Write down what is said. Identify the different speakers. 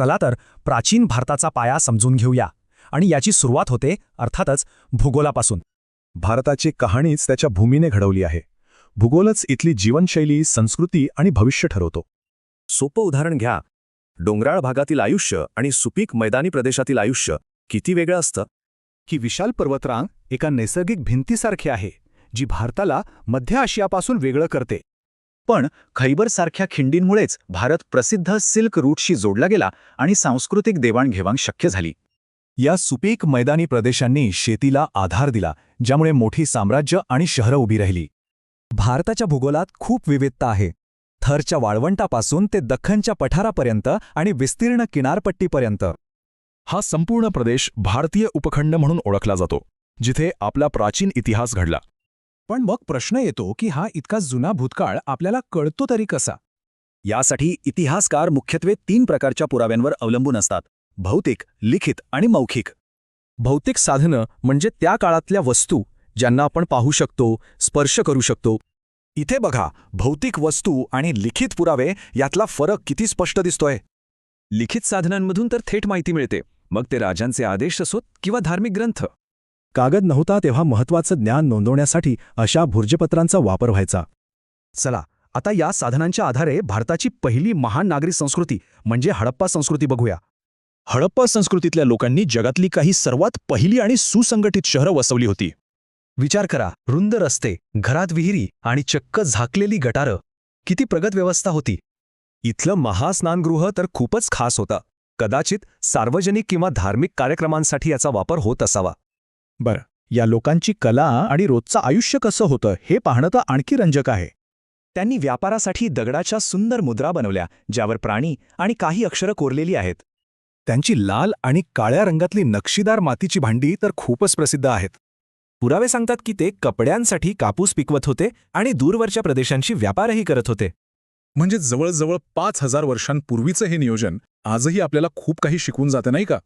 Speaker 1: चला तर प्राचीन भारताचा पाया समजून घेऊया. आणि याची सुरुवात होते अर्थातच भूगोलापासून.
Speaker 2: भारताची कहाणीच त्याच्या भूमीने घडवली आहे. भूगोलच इथली जीवनशैली संस्कृती आणि भविष्य ठरवतो.
Speaker 3: सोपं उदाहरण घ्या. डोंगराळ भागातील आयुष्य आणि सुपीक मैदानी प्रदेशातील आयुष्य किती वेगळं असतं?
Speaker 4: ही विशाल पर्वतरांग एका नैसर्गिक भिंतीसारखी आहे जी भारताला मध्य आशियापासून वेगळं करते.
Speaker 5: पण खैबरसारख्या खिंडींमुळेच भारत प्रसिद्ध सिल्क रूटशी जोडला गेला आणि सांस्कृतिक देवाणघेवाण शक्य झाली.
Speaker 2: या सुपीक मैदानी प्रदेशांनी शेतीला आधार दिला ज्यामुळे मोठी साम्राज्य आणि शहरं उभी राहिली.
Speaker 1: भारताच्या भूगोलात खूप विविधता आहे. थरच्या वाळवंटापासून ते दख्खनच्या पठारापर्यंत आणि विस्तीर्ण किनारपट्टीपर्यंत.
Speaker 6: हा संपूर्ण प्रदेश भारतीय उपखंड म्हणून ओळखला जातो जिथे आपला प्राचीन इतिहास घडला.
Speaker 2: पण मग प्रश्न येतो की हा इतका जुना भूतकाळ आपल्याला कळतो तरी कसा?
Speaker 5: यासाठी इतिहासकार मुख्यत्वे तीन प्रकारच्या पुराव्यांवर अवलंबून असतात भौतिक लिखित आणि मौखिक.
Speaker 1: भौतिक साधनं म्हणजे त्या काळातल्या वस्तू ज्यांना आपण पाहू शकतो स्पर्श करू शकतो.
Speaker 4: इथे बघा भौतिक वस्तू आणि लिखित पुरावे यातला फरक किती स्पष्ट दिसतोय.
Speaker 3: लिखित साधनांमधून तर थेट माहिती मिळते मग ते राजांचे आदेश असोत किंवा धार्मिक ग्रंथ.
Speaker 2: कागद नव्हता तेव्हा महत्वाचं ज्ञान नोंदवण्यासाठी अशा भुर्जपत्रांचा वापर व्हायचा.
Speaker 4: चला आता या साधनांच्या आधारे भारताची पहिली महान नागरी संस्कृती म्हणजे हडप्पा संस्कृती बघूया.
Speaker 6: हडप्पा संस्कृतीतल्या लोकांनी जगातली काही सर्वात पहिली आणि सुसंघटित शहरं वसवली होती.
Speaker 4: विचार करा रुंद रस्ते घरात विहिरी आणि चक्क झाकलेली गटारं. किती प्रगत व्यवस्था होती.
Speaker 3: इथलं महास्नानगृह तर खूपच खास होतं. कदाचित सार्वजनिक किंवा धार्मिक कार्यक्रमांसाठी याचा वापर होत असावा.
Speaker 2: बरं या लोकांची कला आणि रोजचं आयुष्य कसं होतं हे पाहणं तर आणखी रंजक आहे.
Speaker 3: त्यांनी व्यापारासाठी दगडाच्या सुंदर मुद्रा बनवल्या ज्यावर प्राणी आणि काही अक्षरं कोरलेली आहेत.
Speaker 2: त्यांची लाल आणि काळ्या रंगातली नक्षीदार मातीची भांडी तर खूपच प्रसिद्ध आहेत.
Speaker 3: पुरावे सांगतात की ते कपड्यांसाठी कापूस पिकवत होते आणि दूरवरच्या प्रदेशांशी व्यापारही करत होते.
Speaker 6: म्हणजे जवळजवळ पाच हजार वर्षांपूर्वीचं हे नियोजन आजही आपल्याला खूप काही शिकवून जातं नाही का?